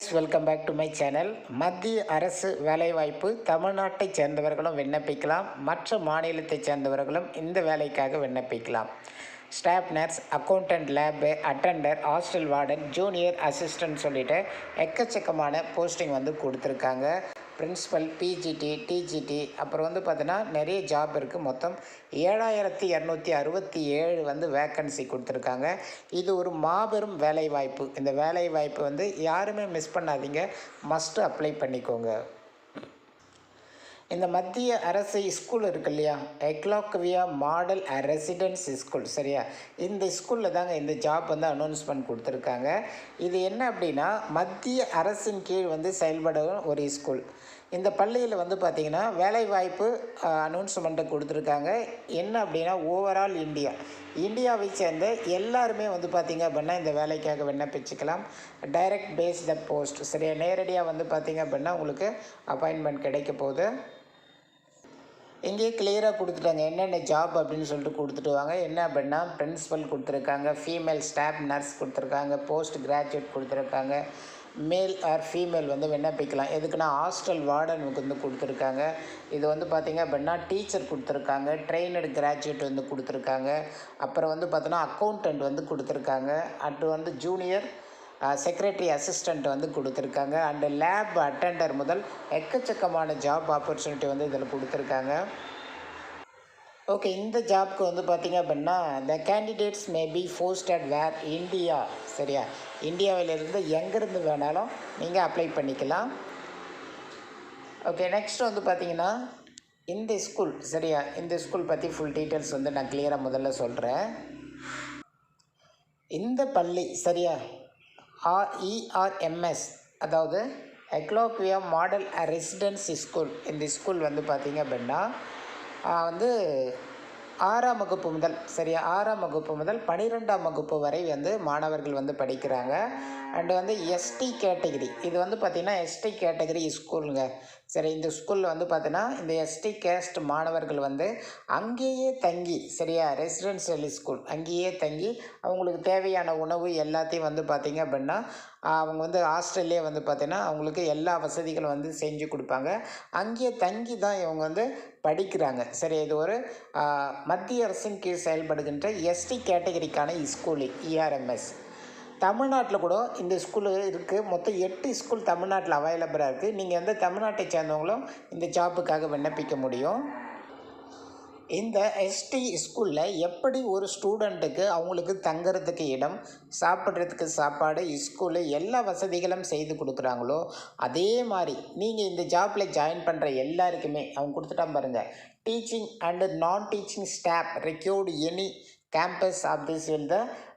Welcome back to my channel மத்திய அரசு வேலைவாய்ப்பு தமிழ்நாட்டைச் சேர்ந்தவர்களும் விண்ணப்பிக்கலாம். மற்ற மாநிலத்தைச் சேர்ந்தவர்களும் இந்த வேலைக்காக விண்ணப்பிக்கலாம். Staff nurse accountant lab attender hostel warden junior assistant சொல்லிட்டு எக்கச்சக்கமான போஸ்டிங் வந்து கொடுத்துருக்காங்க. பிரின்ஸிபல் பிஜிடி டிஜிடி அப்புறம் வந்து பார்த்தீங்கன்னா நிறைய ஜாப் இருக்குது மொத்தம் ஏழாயிரத்தி இரநூத்தி அறுபத்தி ஏழு வந்து வேக்கன்சி கொடுத்துருக்காங்க. இது ஒரு மாபெரும் வேலைவாய்ப்பு. இந்த வேலைவாய்ப்பு வந்து யாருமே மிஸ் பண்ணாதீங்க. மஸ்ட்டு அப்ளை பண்ணிக்கோங்க. இந்த மத்திய அரசு ஸ்கூல் இருக்கு இல்லையா? எக்லாக்வியா மாடல் ரெசிடென்ஸ் ஸ்கூல் சரியா? இந்த ஸ்கூலில் தாங்க இந்த ஜாப் வந்து அனௌன்ஸ்மெண்ட் கொடுத்துருக்காங்க. இது என்ன அப்படின்னா மத்திய அரசின் கீழ் வந்து செயல்படும் ஒரு ஸ்கூல் இந்த பள்ளியில் வந்து பார்த்திங்கன்னா வேலைவாய்ப்பு அனௌன்ஸ்மெண்ட்டை கொடுத்துருக்காங்க. என்ன அப்படின்னா ஓவரால் இந்தியா இந்தியாவை சேர்ந்த எல்லாருமே வந்து பார்த்திங்க அப்படின்னா இந்த வேலைக்காக விண்ணப்பிச்சுக்கலாம். டைரக்ட் பேஸ் த போஸ்ட் சரியா? நேரடியாக வந்து பார்த்திங்க அப்படின்னா உங்களுக்கு அப்பாயின்மெண்ட் கிடைக்க போகுது. இங்கேயே கிளியராக கொடுத்துட்டாங்க. என்னென்ன ஜாப் அப்படின்னு சொல்லிட்டு கொடுத்துட்டு வாங்க. என்ன அப்படின்னா பிரின்ஸிபல் கொடுத்துருக்காங்க ஃபீமேல் ஸ்டாஃப் நர்ஸ் கொடுத்துருக்காங்க போஸ்ட் கிராஜுவேட் கொடுத்துருக்காங்க. மேல் ஆர் ஃபீமேல் வந்து விண்ணப்பிக்கலாம் எதுக்குன்னா ஹாஸ்டல் வார்டனுக்கு வந்து கொடுத்துருக்காங்க. இது வந்து பார்த்திங்க அப்படின்னா டீச்சர் கொடுத்துருக்காங்க ட்ரெயினடு கிராஜுவேட் வந்து கொடுத்துருக்காங்க. அப்புறம் வந்து பார்த்தோன்னா அக்கௌண்டண்ட் வந்து கொடுத்துருக்காங்க. அடுத்து வந்து ஜூனியர் செக்ரட்டரி அசிஸ்டண்ட் வந்து கொடுத்துருக்காங்க. அண்டு லேப் அட்டெண்டர் முதல் எக்கச்சக்கமான ஜாப் ஆப்பர்ச்சுனிட்டி வந்து இதில் கொடுத்துருக்காங்க. ஓகே இந்த ஜாப்க்கு வந்து பார்த்திங்க அப்படின்னா the candidates may be at where India சரியா? இந்தியாவிலிருந்து எங்கேருந்து வேணாலும் நீங்கள் அப்ளை பண்ணிக்கலாம். ஓகே நெக்ஸ்ட் வந்து பார்த்திங்கன்னா இந்த ஸ்கூல் சரியா? இந்த ஸ்கூல் பற்றி ஃபுல் டீட்டெயில்ஸ் வந்து நான் கிளியராக முதல்ல சொல்கிறேன் இந்த பள்ளி சரியா? ஆர்இஆர்எம்எஸ் அதாவது எக்லோக்வியா மாடல் ரெசிடென்ஸ் ஸ்கூல் இந்த ஸ்கூல் வந்து பார்த்திங்க அப்படின்னா வந்து ஆறாம் வகுப்பு முதல் சரியா ஆறாம் வகுப்பு முதல் பன்னிரெண்டாம் வகுப்பு வரை வந்து மாணவர்கள் வந்து படிக்கிறாங்க. அண்டு வந்து எஸ்டி கேட்டகிரி இது வந்து பார்த்திங்கன்னா எஸ்டி கேட்டகிரி ஸ்கூலுங்க சரி இந்த ஸ்கூலில் வந்து பார்த்தீங்கன்னா இந்த எஸ்டி கேஸ்ட் மாணவர்கள் வந்து அங்கேயே தங்கி சரியா? ரெசிடென்ஷியல் ஸ்கூல் அங்கேயே தங்கி அவங்களுக்கு தேவையான உணவு எல்லாத்தையும் வந்து பார்த்திங்க அப்படின்னா அவங்க வந்து ஹாஸ்டல்லே வந்து பார்த்திங்கன்னா அவங்களுக்கு எல்லா வசதிகளும் வந்து செஞ்சு கொடுப்பாங்க. அங்கேயே தங்கி தான் இவங்க வந்து படிக்கிறாங்க. சரி இது ஒரு மத்திய அரசின் கீழ் செயல்படுகின்ற எஸ்டி கேட்டகரிக்கான ஸ்கூலு இஆர்எம்எஸ் தமிழ்நாட்டில் கூட இந்த ஸ்கூலு இருக்குது மொத்தம் எட்டு ஸ்கூல் தமிழ்நாட்டில் அவைலபிளாக இருக்குது நீங்கள் வந்து தமிழ்நாட்டை சேர்ந்தவங்களும் இந்த ஜாப்புக்காக விண்ணப்பிக்க முடியும். இந்த எஸ்டி ஸ்கூலில் எப்படி ஒரு ஸ்டூடெண்ட்டுக்கு அவங்களுக்கு தங்குறதுக்கு இடம் சாப்பிட்றதுக்கு சாப்பாடு ஸ்கூலு எல்லா வசதிகளும் செய்து கொடுக்குறாங்களோ அதே மாதிரி நீங்கள் இந்த ஜாப்பில் ஜாயின் பண்ணுற எல்லாருக்குமே அவங்க கொடுத்துட்டா பாருங்கள் teaching and non teaching staff required any campus of this will the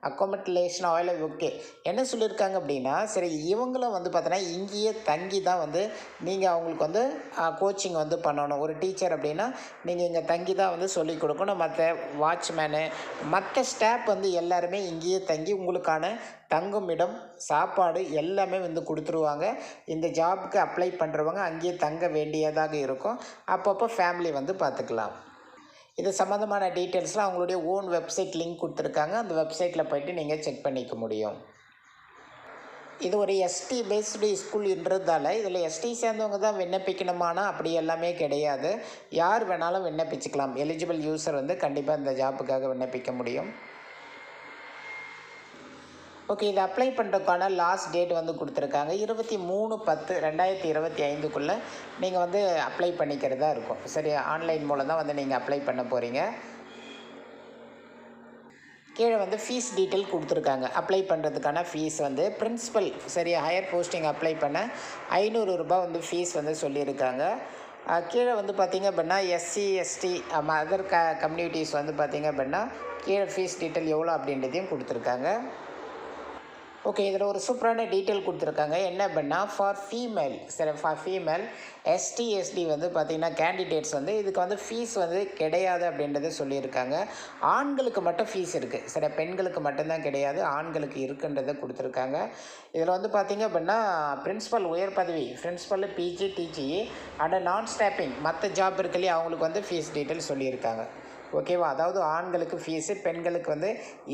accommodation oil okay என்ன சொல்லியிருக்காங்க அப்படின்னா சரி இவங்களும் வந்து பார்த்தோன்னா இங்கேயே தங்கி தான் வந்து நீங்கள் அவங்களுக்கு வந்து கோச்சிங் வந்து பண்ணணும். ஒரு டீச்சர் அப்படின்னா நீங்கள் இங்கே தங்கி தான் வந்து சொல்லிக் கொடுக்கணும். மற்ற வாட்ச்மேனு மற்ற ஸ்டாஃப் வந்து எல்லாருமே இங்கேயே தங்கி உங்களுக்கான தங்கும் இடம் சாப்பாடு எல்லாமே வந்து கொடுத்துருவாங்க. இந்த ஜாபுக்கு அப்ளை பண்ணுறவங்க அங்கேயே தங்க வேண்டியதாக இருக்கும். அப்பப்போ ஃபேமிலி வந்து பார்த்துக்கலாம் இது சம்மந்தமான டீட்டெயில்ஸ்லாம் அவங்களுடைய ஓன் வெப்சைட் லிங்க் கொடுத்துருக்காங்க. அந்த வெப்சைட்டில் போய்ட்டு நீங்கள் செக் பண்ணிக்க முடியும். இது ஒரு எஸ்டி பேஸ்டு ஸ்கூல்ன்றதால இதில் எஸ்டி சேர்ந்தவங்க தான் விண்ணப்பிக்கணுமானா அப்படி எல்லாமே கிடையாது. யார் வேணாலும் விண்ணப்பிச்சுக்கலாம். எலிஜிபிள் யூஸர் வந்து கண்டிப்பாக இந்த ஜாப்புக்காக விண்ணப்பிக்க முடியும். ஓகே இது அப்ளை பண்ணுறதுக்கான லாஸ்ட் டேட் வந்து கொடுத்துருக்காங்க. இருபத்தி மூணு பத்து ரெண்டாயிரத்தி இருபத்தி ஐந்துக்குள்ளே நீங்கள் வந்து அப்ளை பண்ணிக்கிறதா இருக்கும். சரி ஆன்லைன் மூலம் தான் வந்து நீங்கள் அப்ளை பண்ண போகிறீங்க கீழே வந்து ஃபீஸ் டீட்டெயில் கொடுத்துருக்காங்க. அப்ளை பண்ணுறதுக்கான ஃபீஸ் வந்து பிரின்ஸிபல் சரி ஹையர் போஸ்டிங் அப்ளை பண்ண ஐநூறு ரூபாய் வந்து ஃபீஸ் வந்து சொல்லியிருக்காங்க. கீழே வந்து பார்த்திங்க அப்படின்னா எஸ்சி எஸ்டி அதர் க கம்யூனிட்டிஸ் வந்து பார்த்திங்க அப்படின்னா கீழே ஃபீஸ் டீட்டெயில் எவ்வளோ அப்படின்றதையும் கொடுத்துருக்காங்க. ஓகே இதில் ஒரு சூப்பரான டீட்டெயில் கொடுத்துருக்காங்க. என்ன அப்படின்னா ஃபார் ஃபீமேல் சரி ஃபார் ஃபீமேல் எஸ்டி எஸ்டி வந்து பார்த்திங்கன்னா கேண்டிடேட்ஸ் வந்து இதுக்கு வந்து ஃபீஸ் வந்து கிடையாது அப்படின்றத சொல்லியிருக்காங்க. ஆண்களுக்கு மட்டும் ஃபீஸ் இருக்குது சில பெண்களுக்கு மட்டும்தான் கிடையாது. ஆண்களுக்கு இருக்குன்றதை கொடுத்துருக்காங்க. இதில் வந்து பார்த்திங்க அப்படின்னா பிரின்ஸிபல் உயர் பதவி principal PG TG and non stopping மற்ற ஜாப் இருக்கு அவங்களுக்கு வந்து ஃபீஸ் டீட்டெயில் சொல்லியிருக்காங்க. ஓகேவா அதாவது ஆண்களுக்கு ஃபீஸு பெண்களுக்கு வந்து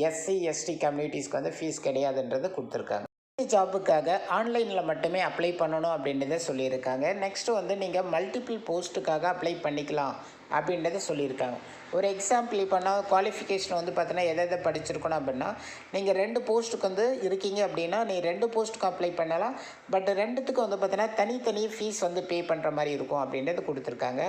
எஸ்சி எஸ்டி கம்யூனிட்டிஸ்க்கு வந்து ஃபீஸ் கிடையாதுன்றது கொடுத்துருக்காங்க. ஜாபுக்காக ஆன்லைனில் மட்டுமே அப்ளை பண்ணணும் அப்படின்றத சொல்லியிருக்காங்க. நெக்ஸ்ட்டு வந்து நீங்கள் மல்டிபிள் போஸ்ட்டுக்காக அப்ளை பண்ணிக்கலாம் அப்படின்றத சொல்லியிருக்காங்க. ஒரு எக்ஸாம்பிள் இப்போனா குவாலிஃபிகேஷன் வந்து பார்த்தீங்கன்னா எதை எதை படிச்சிருக்கணும் அப்படின்னா நீங்கள் ரெண்டு போஸ்ட்டுக்கு வந்து இருக்கீங்க அப்படின்னா நீ ரெண்டு போஸ்ட்டுக்கு அப்ளை பண்ணலாம். பட் ரெண்டுத்துக்கும் வந்து பார்த்தீங்கன்னா தனித்தனி ஃபீஸ் வந்து பே பண்ணுற மாதிரி இருக்கும் அப்படின்றது கொடுத்துருக்காங்க.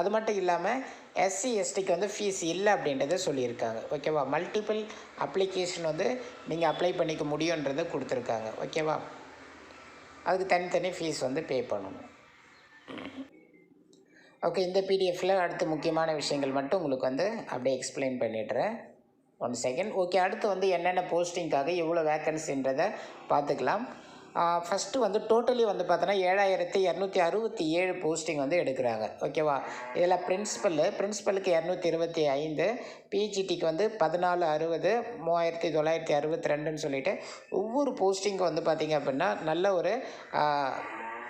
அது மட்டும் இல்லாமல் எஸ்சி எஸ்டிக்கு வந்து ஃபீஸ் இல்லை அப்படின்றத சொல்லியிருக்காங்க. ஓகேவா மல்டிபிள் அப்ளிகேஷன் வந்து நீங்கள் அப்ளை பண்ணிக்க முடியுன்றதை கொடுத்துருக்காங்க. ஓகேவா அதுக்கு தனித்தனி ஃபீஸ் வந்து பே பண்ணணும். ஓகே இந்த பிடிஎஃப்பில் அடுத்து முக்கியமான விஷயங்கள் மட்டும் உங்களுக்கு வந்து அப்படியே எக்ஸ்பிளைன் பண்ணிடுறேன். ஒன் செகண்ட் ஓகே அடுத்து வந்து என்னென்ன போஸ்டிங்காக எவ்வளோ வேக்கன்சின்றதை பார்த்துக்கலாம். ஃபஸ்ட்டு வந்து டோட்டலி வந்து பார்த்தோன்னா ஏழாயிரத்தி இரநூத்தி அறுபத்தி ஏழு போஸ்டிங் வந்து எடுக்கிறாங்க. ஓகேவா இதில் பிரின்ஸிபல் பிரின்ஸிபலுக்கு இரநூத்தி இருபத்தி ஐந்து பிஜிடிக்கு வந்து பதினாலு அறுபது மூவாயிரத்தி தொள்ளாயிரத்தி அறுபத்தி ரெண்டுன்னு சொல்லிட்டு ஒவ்வொரு போஸ்டிங்க்கு வந்து பார்த்திங்க அப்படின்னா நல்ல ஒரு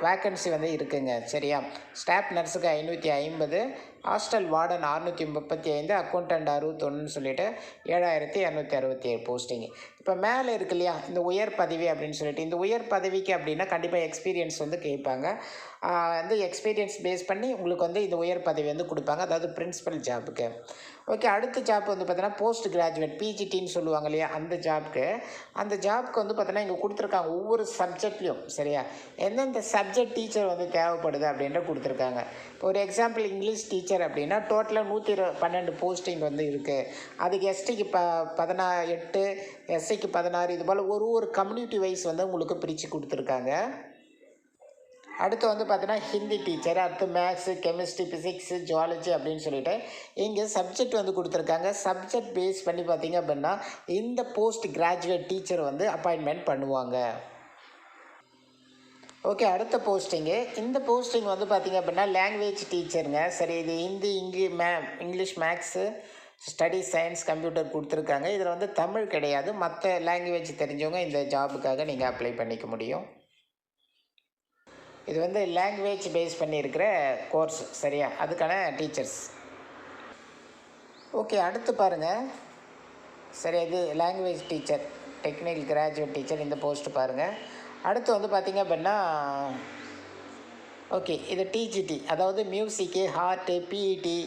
வேக்கன்சி வந்து இருக்குங்க. சரியா? ஸ்டாஃப் நர்ஸுக்கு ஐநூற்றி ஐம்பது ஹாஸ்டல் வார்டன் அறுநூற்றி முப்பத்தி ஐந்து அக்கௌண்டண்ட் அறுபத்தொன்னு சொல்லிட்டு ஏழாயிரத்தி இரநூத்தி அறுபத்தி ஏழு போஸ்டிங் இப்போ மேலே இருக்கு இல்லையா? இந்த உயர் பதவி அப்படின்னு சொல்லிட்டு. இந்த உயர் பதவிக்கு அப்படின்னா கண்டிப்பாக எக்ஸ்பீரியன்ஸ் வந்து கேட்பாங்க. வந்து எக்ஸ்பீரியன்ஸ் பேஸ் பண்ணி உங்களுக்கு வந்து இந்த உயர் பதவி வந்து கொடுப்பாங்க. அதாவது பிரின்சிபல் ஜாபுக்கு ஓகே அடுத்த ஜாப் வந்து பார்த்தீங்கன்னா போஸ்ட் கிராஜுவேட் பிஜிடின்னு சொல்லுவாங்க இல்லையா அந்த ஜாப்க்கு அந்த ஜாப்க்கு வந்து பார்த்தீங்கன்னா இங்கே கொடுத்துருக்காங்க ஒவ்வொரு சப்ஜெக்ட்லேயும் சரியா? எந்தெந்த சப்ஜெக்ட் டீச்சர் வந்து தேவைப்படுது அப்படின்ற கொடுத்துருக்காங்க. இப்போ ஒரு எக்ஸாம்பிள் இங்கிலீஷ் டீச்சர் அப்படின்னா டோட்டலாக நூற்றி இரு பன்னெண்டு போஸ்டிங் வந்து இருக்குது அதுக்கு எஸ்டிக்கு ப பதினா எட்டு எஸ்சிக்கு பதினாறு இது போல் ஒரு ஒரு கம்யூனிட்டி வைஸ் வந்து உங்களுக்கு பிரித்து கொடுத்துருக்காங்க. அடுத்து வந்து பார்த்தீங்கன்னா ஹிந்தி டீச்சர் அடுத்து மேக்ஸு கெமிஸ்ட்ரி ஃபிசிக்ஸு ஜுவாலஜி அப்படின்னு சொல்லிட்டு இங்கே சப்ஜெக்ட் வந்து கொடுத்துருக்காங்க. சப்ஜெக்ட் பேஸ் பண்ணி பார்த்தீங்க அப்படின்னா இந்த போஸ்ட் கிராஜுவேட் டீச்சர் வந்து அப்பாயின்மெண்ட் பண்ணுவாங்க. ஓகே அடுத்த போஸ்டிங்கு இந்த போஸ்டிங் வந்து பார்த்திங்க அப்படின்னா லாங்குவேஜ் டீச்சருங்க சரி இது ஹிந்தி இங்கி மே English maths study science computer கொடுத்துருக்காங்க. இதில் வந்து தமிழ் கிடையாது. மற்ற லாங்குவேஜ் தெரிஞ்சவங்க இந்த ஜாபுக்காக நீங்கள் அப்ளை பண்ணிக்க முடியும். இது வந்து லாங்குவேஜ் பேஸ் பண்ணியிருக்கிற கோர்ஸ் சரியா? அதுக்கான டீச்சர்ஸ் ஓகே அடுத்து பாருங்கள் சரி இது language teacher technical graduate teacher இந்த போஸ்ட் பாருங்கள் அடுத்து வந்து பார்த்திங்க அப்படின்னா ஓகே இது டிஜிடி அதாவது music art PET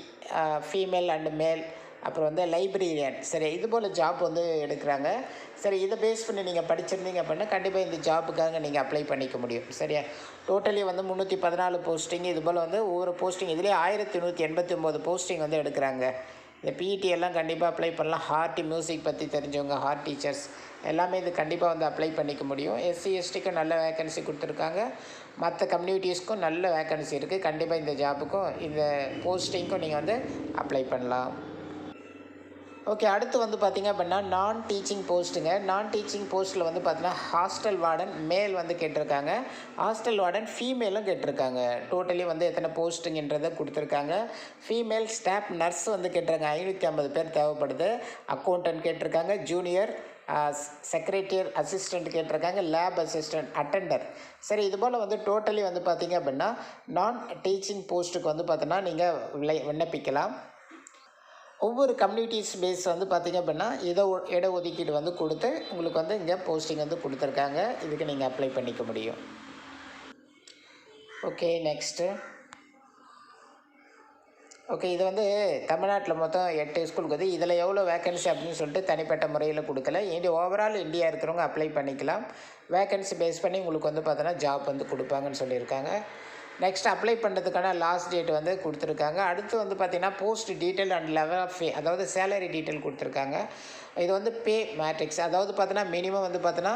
female and male அப்புறம் வந்து லைப்ரரியன். சரி இது போல் ஜாப் வந்து எடுக்கிறாங்க. சரி இதை பேஸ் பண்ணி நீங்கள் படிச்சிருந்தீங்க அப்படின்னா கண்டிப்பாக இந்த ஜாப்புக்காக நீங்கள் அப்ளை பண்ணிக்க முடியும். சரியா? டோட்டலி வந்து முந்நூற்றி பதினாலு போஸ்டிங் இது போல் வந்து ஒவ்வொரு போஸ்டிங் இதுலேயே ஆயிரத்தி நூற்றி எண்பத்தி ஒம்பது போஸ்டிங் வந்து எடுக்கிறாங்க. இந்த பிஇடி எல்லாம் கண்டிப்பாக அப்ளை பண்ணலாம். ஹார்ட் மியூசிக் பற்றி தெரிஞ்சவங்க ஹார்ட் டீச்சர்ஸ் எல்லாமே இது கண்டிப்பாக வந்து அப்ளை பண்ணிக்க முடியும். எஸ்சி எஸ்டிக்கும் நல்ல வேக்கன்சி கொடுத்துருக்காங்க. மற்ற கம்யூனிட்டிஸ்க்கும் நல்ல வேக்கன்சி இருக்குது கண்டிப்பாக இந்த ஜாப்புக்கும் இந்த போஸ்டிங்க்கும் நீங்கள் வந்து அப்ளை பண்ணலாம். ஓகே அடுத்து வந்து பார்த்திங்க அப்படின்னா நான் டீச்சிங் போஸ்ட்டுங்க நான் டீச்சிங் போஸ்ட்டில் வந்து பார்த்தீங்கன்னா ஹாஸ்டல் வார்டன் மேல் வந்து கேட்டிருக்காங்க. ஹாஸ்டல் வார்டன் ஃபீமேலும் கேட்டிருக்காங்க. டோட்டலி வந்து எத்தனை போஸ்ட்டுங்கன்றதை கொடுத்துருக்காங்க. ஃபீமேல் ஸ்டாஃப் நர்ஸ் வந்து கேட்டிருக்காங்க. ஐநூற்றி ஐம்பது பேர் தேவைப்படுது. அக்கௌண்டன்ட் கேட்டிருக்காங்க. ஜூனியர் செக்ரட்டியர் அசிஸ்டண்ட் கேட்டிருக்காங்க. லேப் அசிஸ்டண்ட் அட்டெண்டர் சரி இது போல் வந்து டோட்டலி வந்து பார்த்திங்க அப்படின்னா நான் டீச்சிங் போஸ்ட்டுக்கு வந்து பார்த்தோன்னா நீங்கள் விளை விண்ணப்பிக்கலாம். ஒவ்வொரு கம்யூனிட்டிஸ் பேஸ் வந்து பார்த்திங்க அப்படின்னா இட ஒ- இட ஒதுக்கீடு வந்து கொடுத்து உங்களுக்கு வந்து இங்கே போஸ்டிங் வந்து கொடுத்துருக்காங்க. இதுக்கு நீங்கள் அப்ளை பண்ணிக்க முடியும். ஓகே நெக்ஸ்ட்டு ஓகே இது வந்து தமிழ்நாட்டில் மொத்தம் எட்டு ஸ்கூலுக்கு வந்து இதில் எவ்வளோ வேகன்சி அப்படின்னு சொல்லிட்டு தனிப்பட்ட முறையில் கொடுக்கல. இந்தியா ஓவரால் இந்தியா இருக்கிறவங்க அப்ளை பண்ணிக்கலாம். வேகன்சி பேஸ் பண்ணி உங்களுக்கு வந்து பார்த்தோன்னா ஜாப் வந்து கொடுப்பாங்கன்னு சொல்லியிருக்காங்க. நெக்ஸ்ட் அப்ளை பண்ணுறதுக்கான லாஸ்ட் டேட் வந்து கொடுத்துருக்காங்க. அடுத்து வந்து பார்த்திங்கன்னா post detail and level of pay அதாவது சேலரி டீட்டெயில் கொடுத்துருக்காங்க. இது வந்து பே மேட்ரிக்ஸ் அதாவது பார்த்தோன்னா மினிமம் வந்து பார்த்தீங்கன்னா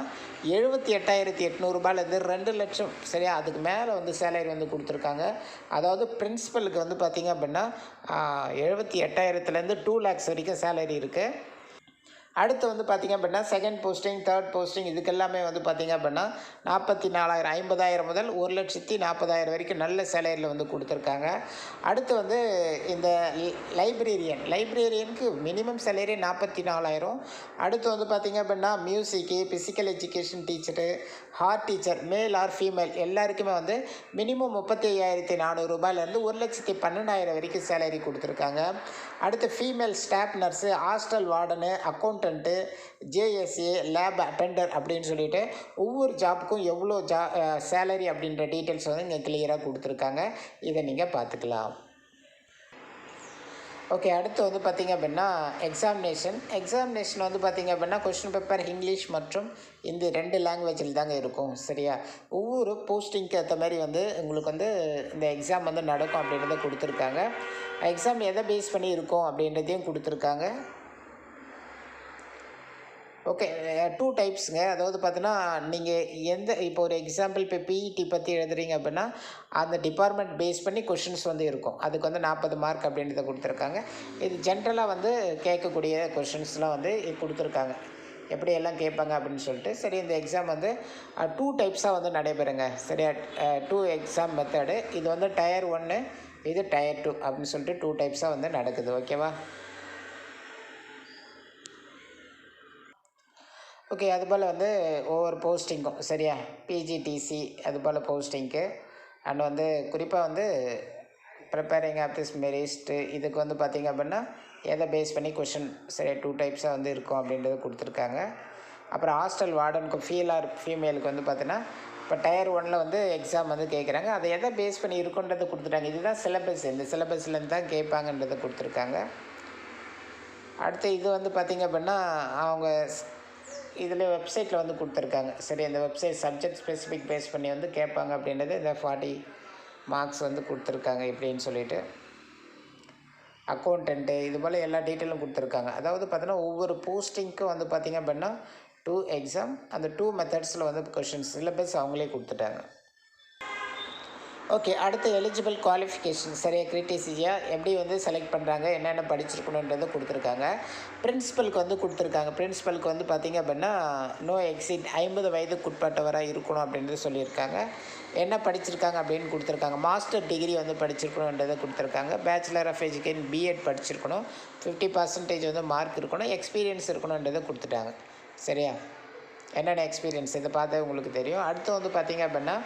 எழுபத்தி எட்டாயிரத்தி எட்நூறுபாலேருந்து ரெண்டு லட்சம் சரியா? அதுக்கு மேலே வந்து சேலரி வந்து கொடுத்துருக்காங்க. அதாவது பிரின்சிபலுக்கு வந்து பார்த்திங்க அப்படின்னா எழுபத்தி எட்டாயிரத்துலேருந்து டூ லேக்ஸ் வரைக்கும் சேலரி இருக்குது அடுத்து வந்து பார்த்திங்க அப்படின்னா செகண்ட் போஸ்டிங் தேர்ட் போஸ்டிங் இதுக்கெல்லாமே வந்து பார்த்திங்க அப்படின்னா நாற்பத்தி நாலாயிரம் ஐம்பதாயிரம் முதல் ஒரு லட்சத்தி நாற்பதாயிரம் வரைக்கும் நல்ல சேலரியில் வந்து கொடுத்துருக்காங்க. அடுத்து வந்து இந்த லைப்ரேரியன் லைப்ரேரியனுக்கு மினிமம் சேலரி நாற்பத்தி நாலாயிரம் அடுத்து வந்து பார்த்திங்க அப்படின்னா music physical education teacher art teacher male or female எல்லாருக்குமே வந்து மினிமம் முப்பத்தி ஐயாயிரத்தி நானூறுரூபாயிலேருந்து ஒரு லட்சத்தி பன்னெண்டாயிரம் வரைக்கும் சேலரி கொடுத்துருக்காங்க. அடுத்து female staff nurse hostel warden account accountant JSA lab attender அப்படின்னு சொல்லிட்டு ஒவ்வொரு ஜாப்புக்கும் எவ்வளோ ஜா சேலரி அப்படின்ற டீட்டெயில்ஸ் வந்து இங்கே கிளியராக கொடுத்துருக்காங்க. இதை நீங்கள் பார்த்துக்கலாம். ஓகே அடுத்து வந்து பார்த்திங்க அப்படின்னா எக்ஸாமினேஷன் எக்ஸாமினேஷன் வந்து பார்த்திங்க அப்படின்னா கொஷின் பேப்பர் இங்கிலீஷ் மற்றும் இந்த ரெண்டு லாங்குவேஜில் தாங்க இருக்கும். சரியா? ஒவ்வொரு போஸ்டிங்க்கு ஏற்ற மாதிரி வந்து உங்களுக்கு வந்து இந்த எக்ஸாம் வந்து நடக்கும் அப்படின்றத கொடுத்துருக்காங்க. எக்ஸாம் எதை பேஸ் பண்ணி இருக்கும் அப்படின்றதையும் கொடுத்துருக்காங்க. ஓகே டூ டைப்ஸுங்க அதாவது பார்த்தீங்கன்னா நீங்கள் எந்த இப்போ ஒரு எக்ஸாம்பிள் இப்போ பிஇடி பற்றி எழுதுறீங்க அப்படின்னா அந்த டிபார்ட்மெண்ட் பேஸ் பண்ணி கொஷின்ஸ் வந்து இருக்கும். அதுக்கு வந்து நாற்பது மார்க் அப்படின்றத கொடுத்துருக்காங்க. இது ஜென்ரலாக வந்து கேட்கக்கூடிய கொஷின்ஸ்லாம் வந்து கொடுத்துருக்காங்க. எப்படி எல்லாம் கேட்பாங்க அப்படின்னு சொல்லிட்டு. சரி இந்த எக்ஸாம் வந்து டூ டைப்ஸாக வந்து நடைபெறுங்க. சரியா? டூ எக்ஸாம் மெத்தடு இது வந்து டயர் ஒன்று இது டயர் டூ அப்படின்னு சொல்லிட்டு டூ டைப்ஸாக வந்து நடக்குது. ஓகேவா ஓகே அதுபோல் வந்து ஒவ்வொரு போஸ்டிங்கும் சரியா? பிஜிடிசி அதுபோல் போஸ்டிங்க்கு அண்ட் வந்து குறிப்பாக வந்து ப்ரிப்பேரிங் ஆஃப் திஸ் மெரிஸ்ட்டு இதுக்கு வந்து பார்த்திங்க அப்படின்னா எதை பேஸ் பண்ணி கொஷின் சரி டூ டைப்ஸாக வந்து இருக்கும் அப்படின்றது கொடுத்துருக்காங்க. அப்புறம் ஹாஸ்டல் வார்டனுக்கு ஃபீலாக ஃபீமேலுக்கு வந்து பார்த்தீங்கன்னா இப்போ டயர் ஒனில் வந்து எக்ஸாம் வந்து கேட்குறாங்க அதை எதை பேஸ் பண்ணி இருக்குன்றதை கொடுத்துட்டாங்க. இதுதான் சிலபஸ் இந்த சிலபஸ்லேருந்து தான் கேட்பாங்கன்றதை கொடுத்துருக்காங்க. அடுத்து இது வந்து பார்த்திங்க அப்படின்னா அவங்க இதில் வெப்சைட்டில் வந்து கொடுத்துருக்காங்க. சரி இந்த வெப்சைட் சப்ஜெக்ட் ஸ்பெசிஃபிக் பேஸ் பண்ணி வந்து கேட்பாங்க அப்படின்றது இந்த ஃபார்ட்டி மார்க்ஸ் வந்து கொடுத்துருக்காங்க இப்படின்னு சொல்லிட்டு. அக்கௌண்டன்ட்டு இது போல் எல்லா டீட்டெயிலும் கொடுத்துருக்காங்க. அதாவது பார்த்தீங்கன்னா ஒவ்வொரு போஸ்டிங்க்கும் வந்து பார்த்திங்க அப்படின்னா டூ எக்ஸாம் அந்த டூ மெத்தட்ஸில் வந்து கொஷின்ஸ் சிலபஸ் அவங்களே கொடுத்துட்டாங்க. ஓகே அடுத்து எலிஜிபிள் குவாலிஃபிகேஷன் சரியாக கிரிட்டிசியா எப்படி வந்து செலக்ட் பண்ணுறாங்க என்னென்ன படிச்சிருக்கணுன்றதை கொடுத்துருக்காங்க. பிரின்ஸிபலுக்கு வந்து கொடுத்துருக்காங்க. பிரின்ஸிபலுக்கு வந்து பார்த்திங்க அப்படின்னா நோ எக்ஸிட் ஐம்பது வயதுக்கு உட்பட்டவராக இருக்கணும் அப்படின்றது சொல்லியிருக்காங்க. என்ன படிச்சிருக்காங்க அப்படின்னு கொடுத்துருக்காங்க. மாஸ்டர் டிகிரி வந்து படிச்சிருக்கணுன்றதை கொடுத்துருக்காங்க. பேச்சுலர் ஆஃப் எஜுகேஷன் பிஎட் படிச்சிருக்கணும். ஃபிஃப்டி பர்சன்டேஜ் வந்து மார்க் இருக்கணும். எக்ஸ்பீரியன்ஸ் இருக்கணுன்றதை கொடுத்துட்டாங்க. சரியா? என்னென்ன எக்ஸ்பீரியன்ஸ் இதை பார்த்தா உங்களுக்கு தெரியும். அடுத்து வந்து பார்த்திங்க அப்படின்னா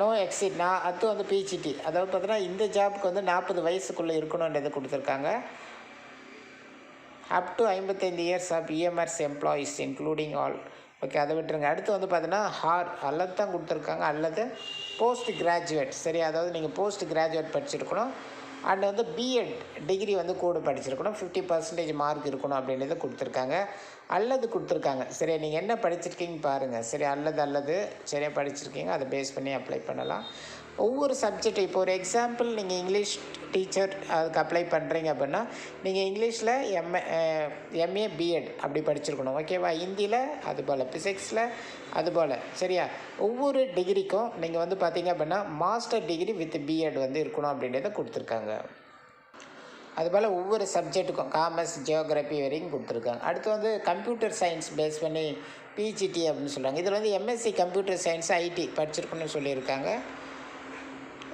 நோ எக்ஸிட்னா நான் அடுத்து வந்து பிஜிடி அதாவது பார்த்தீங்கன்னா இந்த ஜாப்புக்கு வந்து நாற்பது வயசுக்குள்ளே இருக்கணுன்றதை கொடுத்துருக்காங்க. அப் டு ஐம்பத்தைந்து years of EMRS employees including all okay அதை விட்டுருங்க. அடுத்து வந்து பார்த்தீங்கன்னா ஹார் அல்லது தான் கொடுத்துருக்காங்க. அல்லது போஸ்ட் கிராஜுவேட் சரி அதாவது நீங்கள் போஸ்ட் கிராஜுவேட் படிச்சிருக்கணும். அண்ட் வந்து பிஎட் டிகிரி வந்து கூட படிச்சிருக்கணும். ஃபிஃப்டி பர்சன்டேஜ் மார்க் இருக்கணும் அப்படின்றத கொடுத்துருக்காங்க. அல்லது கொடுத்துருக்காங்க. சரி நீங்கள் என்ன படிச்சிருக்கீங்க பாருங்கள் சரி அல்லது அல்லது சரியாக படிச்சிருக்கீங்க. அதை பேஸ் பண்ணி அப்ளை பண்ணலாம். ஒவ்வொரு சப்ஜெக்ட் இப்போ ஒரு எக்ஸாம்பிள் நீங்கள் இங்கிலீஷ் டீச்சர் அதுக்கு அப்ளை பண்ணுறீங்க அப்படின்னா நீங்கள் இங்கிலீஷில் எம்ஏ எம்ஏ பிஎட் அப்படி படிச்சிருக்கணும். ஓகேவா ஹிந்தியில் அதுபோல் ஃபிசிக்ஸில் அதுபோல் சரியா? ஒவ்வொரு டிகிரிக்கும் நீங்கள் வந்து பார்த்தீங்க அப்படின்னா மாஸ்டர் டிகிரி வித் பிஎட் வந்து இருக்கணும் அப்படின்றத கொடுத்துருக்காங்க. அதுபோல் ஒவ்வொரு சப்ஜெக்ட்டுக்கும் காமர்ஸ் ஜியோகிராஃபி வரைக்கும் கொடுத்துருக்காங்க. அடுத்து வந்து கம்ப்யூட்டர் சயின்ஸ் பேஸ் பண்ணி பிஜிடி அப்படின்னு சொல்கிறாங்க இதில் வந்து எம்எஸ்சி கம்ப்யூட்டர் சயின்ஸ் ஐடி படிச்சிருக்கணும்னு சொல்லியிருக்காங்க.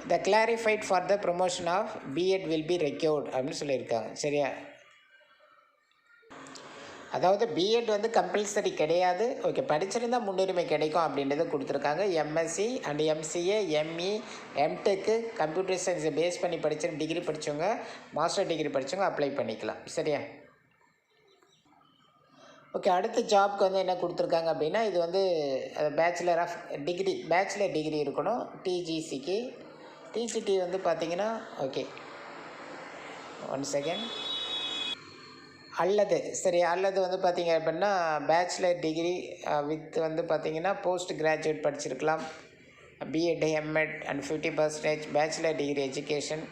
The clarified for the promotion of BEd will be required அப்படின்னு சொல்லியிருக்காங்க. சரியா? அதாவது பிஎட் வந்து கம்பல்சரி கிடையாது. ஓகே படிச்சிருந்தா முன்னுரிமை கிடைக்கும் அப்படின்றத கொடுத்துருக்காங்க. MSc and MCA ME MTech computer சயின்ஸை பேஸ் பண்ணி படிச்சு டிகிரி படித்தவங்க மாஸ்டர் டிகிரி படித்தவங்க அப்ளை பண்ணிக்கலாம். சரியா? ஓகே அடுத்த ஜாப்க்கு வந்து என்ன கொடுத்துருக்காங்க அப்படின்னா இது வந்து bachelor of degree bachelor degree இருக்கணும். டிஜிசிக்கு டிஜிடி வந்து பார்த்தீங்கன்னா ஓகே ஒன் செகண்ட் அல்லது சரி அல்லது வந்து பார்த்தீங்க அப்படின்னா பேச்சுலர் டிகிரி வித் வந்து பார்த்தீங்கன்னா post graduate படிச்சிருக்கலாம் BEd MEd and fifty percentage bachelor degree education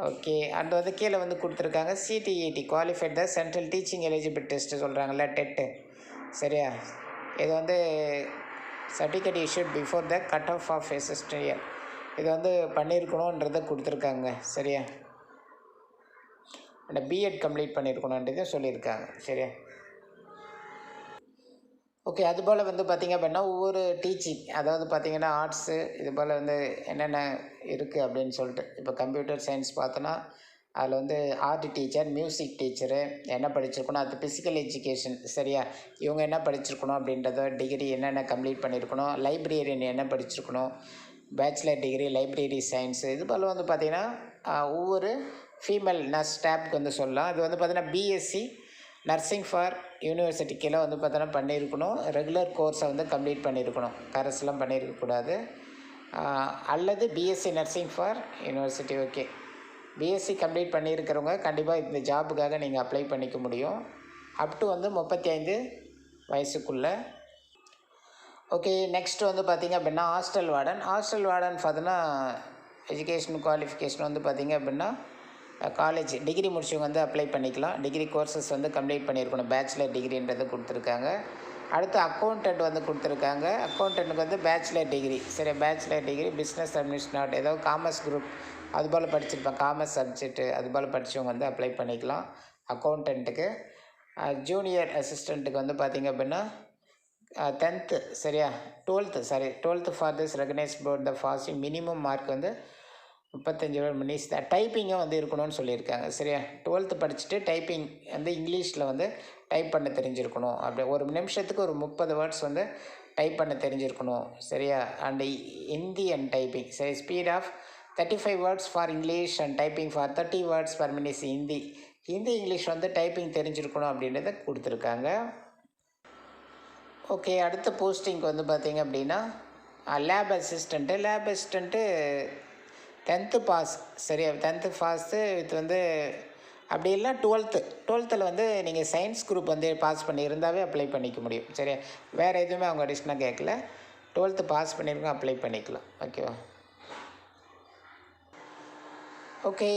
okay and வந்து கீழே வந்து கொடுத்துருக்காங்க CTET qualified the central teaching eligible test சொல்கிறாங்கல்ல டெட்டு சரியா? இது வந்து certificate issued before the cut off of assistant இது வந்து பண்ணியிருக்கணுன்றதை கொடுத்துருக்காங்க. சரியா? அந்த பிஎட் கம்ப்ளீட் பண்ணியிருக்கணுன்றதை சொல்லியிருக்காங்க. சரியா? ஓகே அதுபோல் வந்து பார்த்திங்க அப்படின்னா ஒவ்வொரு டீச்சிங் அதாவது பார்த்திங்கன்னா ஆர்ட்ஸு இது போல் வந்து என்னென்ன இருக்குது அப்படின்னு சொல்லிட்டு. இப்போ கம்ப்யூட்டர் சயின்ஸ் பார்த்தோன்னா அதில் வந்து ஆர்ட் டீச்சர் மியூசிக் டீச்சரு என்ன படிச்சிருக்கணும் அது ஃபிசிக்கல் எஜுகேஷன் சரியா? இவங்க என்ன படிச்சிருக்கணும் அப்படின்றத டிகிரி என்னென்ன கம்ப்ளீட் பண்ணியிருக்கணும் லைப்ரரியன் என்ன படிச்சிருக்கணும் பேச்சுலர் டிகிரி லைப்ரரி சயின்ஸு இது போல் வந்து பார்த்திங்கன்னா ஒவ்வொரு ஃபீமேல் நர்ஸ் ஸ்டாப்க்கு வந்து சொல்லலாம். இது வந்து பார்த்திங்கன்னா பிஎஸ்சி நர்சிங் ஃபார் யூனிவர்சிட்டிக்கெல்லாம் வந்து பார்த்தோன்னா பண்ணியிருக்கணும். ரெகுலர் கோர்ஸை வந்து கம்ப்ளீட் பண்ணியிருக்கணும். கரஸ்லாம் பண்ணியிருக்கக்கூடாது அல்லது BSc nursing for university okay BSc complete பண்ணியிருக்கிறவங்க கண்டிப்பாக இந்த ஜாபுக்காக நீங்கள் அப்ளை பண்ணிக்க முடியும். அப் டு வந்து முப்பத்தி ஐந்து வயசுக்குள்ளே ஓகே நெக்ஸ்ட் வந்து பார்த்திங்க அப்படின்னா ஹாஸ்டல் வார்டன் ஹாஸ்டல் வார்டன் பார்த்தீங்கன்னா எஜுகேஷன் குவாலிஃபிகேஷன் வந்து பார்த்திங்க அப்படின்னா காலேஜ் டிகிரி முடிச்சவங்க வந்து அப்ளை பண்ணிக்கலாம். டிகிரி கோர்சஸ் வந்து கம்ப்ளீட் பண்ணியிருக்கணும். பேச்சுலர் டிகிரின்றது கொடுத்துருக்காங்க. அடுத்து அக்கௌண்டன்ட் வந்து கொடுத்துருக்காங்க. அக்கௌண்டன்ட்டுக்கு வந்து பேச்சுலர் டிகிரி சரி பேச்சுலர் டிகிரி பிஸ்னஸ் அட்மினிஸ்ட்ரேட் ஏதோ காமர்ஸ் குரூப் அது போல் காமர்ஸ் சப்ஜெக்ட்டு அது போல் படித்தவங்க வந்து அப்ளை பண்ணிக்கலாம். அக்கௌண்டன்ட்டுக்கு ஜூனியர் அசிஸ்டண்ட்டுக்கு வந்து பார்த்திங்க அப்படின்னா டென்த்து சரியா? Twelfth sorry twelfth for this recognise board the passing minimum mark வந்து முப்பத்தஞ்சு மினிட்ஸ் தான் டைப்பிங்கும் வந்து இருக்கணும்னு சொல்லியிருக்காங்க. சரியா? டுவெல்த்து படிச்சுட்டு டைப்பிங் வந்து இங்கிலீஷில் வந்து டைப் பண்ண தெரிஞ்சிருக்கணும். அப்படி ஒரு நிமிஷத்துக்கு ஒரு முப்பது வேர்ட்ஸ் வந்து டைப் பண்ண தெரிஞ்சிருக்கணும். சரியா? அண்ட் ஹிந்தி அண்ட் டைப்பிங் சரி speed of thirty five words for English and typing for thirty words per minutes Hindi Hindi English வந்து டைப்பிங் தெரிஞ்சிருக்கணும் அப்படின்றத கொடுத்துருக்காங்க. ஓகே அடுத்த போஸ்டிங்க்கு வந்து பார்த்தீங்க அப்படின்னா lab assistant lab assistant tenth pass சரியா டென்த்து பாஸு வித் வந்து அப்படி இல்லை டுவெல்த்து டுவெல்த்தில் வந்து நீங்கள் சயின்ஸ் குரூப் வந்து பாஸ் பண்ணியிருந்தாவே அப்ளை பண்ணிக்க முடியும். சரியா? வேறு எதுவுமே அவங்க அடிஷ்னலாக கேட்கல டுவெல்த்து பாஸ் பண்ணியிருக்கோம் அப்ளை பண்ணிக்கலாம். ஓகேவா ஓகே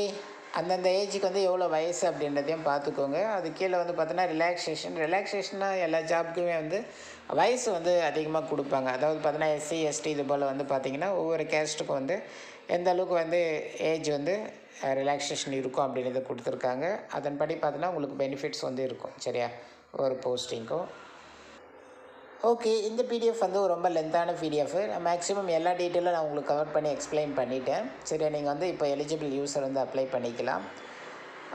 அந்தந்த ஏஜுக்கு வந்து எவ்வளோ வயசு அப்படின்றதையும் பார்த்துக்கோங்க. அது கீழே வந்து பார்த்தோன்னா ரிலாக்ஸேஷன் ரிலாக்ஸேஷனாக எல்லா ஜாப்க்குமே வந்து வயசு வந்து அதிகமாக கொடுப்பாங்க. அதாவது பார்த்தோன்னா எஸ்சி எஸ்டி இது போல் வந்து பார்த்திங்கன்னா ஒவ்வொரு கேஸ்ட்டுக்கும் வந்து எந்த அளவுக்கு வந்து ஏஜ் வந்து ரிலாக்ஸேஷன் இருக்கும் அப்படின்றத கொடுத்துருக்காங்க. அதன்படி பார்த்தோன்னா உங்களுக்கு பெனிஃபிட்ஸ் வந்து இருக்கும். சரியா? ஒரு போஸ்டிங்க்கும் ஓகே இந்த பிடிஎஃப் வந்து ரொம்ப லென்த்தான பிடிஎஃப் மேக்ஸிமம் எல்லா டீட்டெயிலும் நான் உங்களுக்கு கவர் பண்ணி எக்ஸ்பிளைன் பண்ணிட்டேன். சரியா நீங்கள் வந்து இப்போ எலிஜிபிள் யூஸர் வந்து அப்ளை பண்ணிக்கலாம்.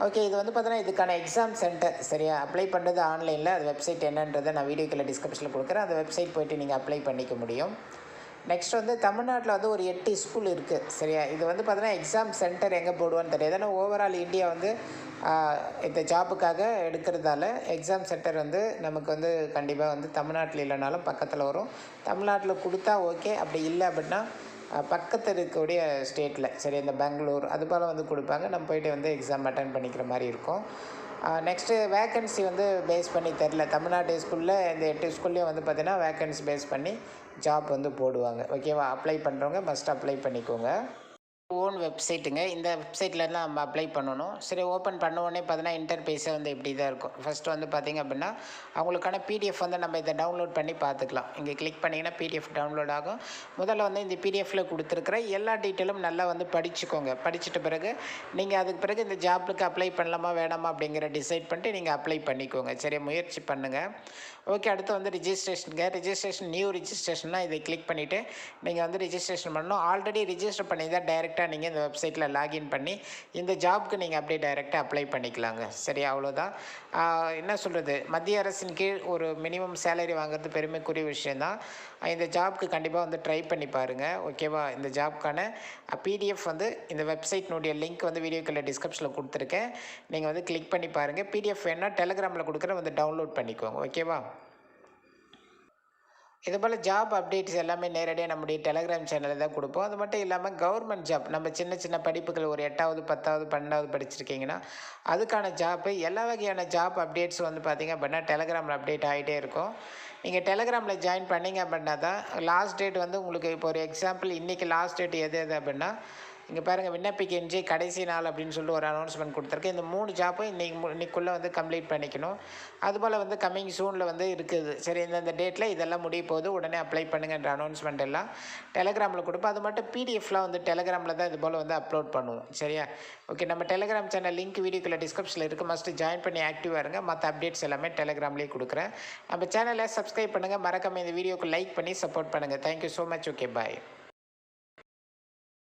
ஓகே இது வந்து பார்த்தோன்னா இதுக்கான எக்ஸாம் சென்டர் சரியா? அப்ளை பண்ணுறது ஆன்லைனில் அது வெப்சைட் என்னன்றதை நான் வீடியோக்கில் டிஸ்கிரிப்ஷனில் கொடுக்குறேன். அந்த வெப்சைட் போயிட்டு நீங்கள் அப்ளை பண்ணிக்க முடியும். நெக்ஸ்ட் வந்து தமிழ்நாட்டில் வந்து ஒரு எட்டு ஸ்கூல் இருக்குது சரியா? இது வந்து பார்த்தீங்கன்னா எக்ஸாம் சென்டர் எங்கே போடுவான்னு தெரியாது. ஏன்னா ஓவரால் இந்தியா வந்து இந்த ஜாப்புக்காக எடுக்கிறதால எக்ஸாம் சென்டர் வந்து நமக்கு வந்து கண்டிப்பாக வந்து தமிழ்நாட்டில் இல்லைனாலும் பக்கத்தில் வரும். தமிழ்நாட்டில் கொடுத்தா ஓகே அப்படி இல்லை அப்படின்னா பக்கத்தில் இருக்கக்கூடிய ஸ்டேட்டில் சரி இந்த பெங்களூர் அது போல் வந்து கொடுப்பாங்க. நம்ம போயிட்டு வந்து எக்ஸாம் அட்டன் பண்ணிக்கிற மாதிரி இருக்கும். நெக்ஸ்ட்டு வேக்கன்சி வந்து பேஸ் பண்ணி தெரில தமிழ்நாடு ஸ்கூலில் இந்த எட்டு ஸ்கூல்லையும் வந்து பார்த்தீங்கன்னா வேக்கன்சி பேஸ் பண்ணி ஜாப் வந்து போடுவாங்க. ஓகேவா அப்ளை பண்ணுறவங்க மஸ்ட் அப்ளை பண்ணிக்கோங்க. ஓன் வெப்சைட்டுங்க இந்த வெப்சைட்டில் தான் நம்ம அப்ளை பண்ணணும். சரி ஓப்பன் பண்ண உடனே பார்த்தீங்கன்னா இன்டர்பேஸே வந்து இப்படி தான் இருக்கும். ஃபஸ்ட்டு வந்து பார்த்திங்க அப்படின்னா அவங்களுக்கான பிடிஎஃப் வந்து நம்ம இதை டவுன்லோட் பண்ணி பார்த்துக்கலாம். இங்கே கிளிக் பண்ணிங்கன்னா பிடிஎஃப் டவுன்லோட் ஆகும். முதல்ல வந்து இந்த பிடிஎஃப்பில் கொடுத்துருக்குற எல்லா டீட்டெயிலும் நல்லா வந்து படிச்சுக்கோங்க. படிச்சிட்ட பிறகு நீங்கள் அதுக்கு பிறகு இந்த ஜாப்புக்கு அப்ளை பண்ணலாமா வேணாமா அப்படிங்கிற டிசைட் பண்ணிட்டு நீங்கள் அப்ளை பண்ணிக்கோங்க. சரி முயற்சி பண்ணுங்கள் ஓகே அடுத்து வந்து ரிஜிஸ்ட்ரேஷனுங்க ரிஜிஸ்ட்ரேஷன் நியூ ரிஜிஸ்ட்ரேஷன்னா இதை கிளிக் பண்ணிவிட்டு நீங்கள் வந்து ரிஜிஸ்ட்ரேஷன் பண்ணணும். ஆல்ரெடி ரிஜிஸ்டர் பண்ணி தான் டைரெக்டாக நீங்கள் இந்த வெப்சைட்டில் லாகின் பண்ணி இந்த ஜாப்க்கு நீங்கள் அப்படியே டைரெக்டாக அப்ளை பண்ணிக்கலாங்க. சரி அவ்வளோதான் என்ன சொல்கிறது மத்திய அரசின் கீழ் ஒரு மினிமம் சேலரி வாங்குறது பெருமைக்குரிய விஷயந்தான் இந்த ஜாப்க்கு கண்டிப்பாக வந்து ட்ரை பண்ணி பாருங்கள் ஓகேவா இந்த ஜாப்க்கான பிடிஎஃப் வந்து இந்த வெப்சைட்னுடைய லிங்க் வந்து வீடியோக்களில் டிஸ்கிரிப்ஷனில் கொடுத்துருக்கேன். நீங்கள் வந்து கிளிக் பண்ணி பாருங்கள் பிடிஎஃப் வேணால் டெலகிராமில் கொடுக்குற வந்து டவுன்லோட் பண்ணிக்கோங்க. ஓகேவா இது போல் ஜாப் அப்டேட்ஸ் எல்லாமே நேரடியாக நம்முடைய டெலகிராம் சேனலில் தான் கொடுப்போம். அது மட்டும் இல்லாமல் கவர்மெண்ட் ஜாப் நம்ம சின்ன சின்ன படிப்புகள் ஒரு எட்டாவது பத்தாவது பன்னெண்டாவது படிச்சிருக்கீங்கன்னா அதுக்கான ஜாப்பு எல்லா வகையான ஜாப் அப்டேட்ஸும் வந்து பார்த்திங்க அப்படின்னா டெலகிராமில் அப்டேட் ஆகிட்டே இருக்கும். நீங்கள் டெலகிராமில் ஜாயின் பண்ணீங்க அப்படின்னா தான் லாஸ்ட் டேட் வந்து உங்களுக்கு இப்போ ஒரு எக்ஸாம்பிள் இன்றைக்கி லாஸ்ட் டேட் எது எது அப்படின்னா இங்கே பாருங்கள் விண்ணப்பிக்க இன்றி கடைசி நாள் அப்படின்னு சொல்லிட்டு ஒரு அனௌன்ஸ்மெண்ட் கொடுத்துருக்கு. இந்த மூணு ஜாப்பும் இன்றைக்கி இன்னைக்குள்ளே வந்து கம்ப்ளீட் பண்ணிக்கணும். அதுபோல் வந்து கம்மிங் சூனில் வந்து இருக்குது. சரி இந்தந்த டேட்டில் இதெல்லாம் முடிய போது உடனே அப்ளை பண்ணுங்கன்ற அனௌன்ஸ்மெண்ட் எல்லாம் டெலகிராமில் கொடுப்போம். அது மட்டும் பிடிஎஃப்லாம் வந்து டெலகிராமில் தான் இது போல் வந்து அப்லோட் பண்ணுவோம். சரியா? ஓகே நம்ம டெலகிராம் சேனல் லிங்க் வீடியோக்குள்ள டிஸ்கிரிப்ஷனில் இருக்குது மஸ்ட்டு ஜாயின் பண்ணி ஆக்டிவாக இருங்க. மற்ற அப்டேட்ஸ் எல்லாமே டெலகிராம்லேயே கொடுக்குறேன். நம்ம சேனலை சப்ஸ்கிரைப் பண்ணுங்கள் மறக்காமல் இந்த வீடியோக்கு லைக் பண்ணி சப்போர்ட் பண்ணுங்கள் thank you so much okay bye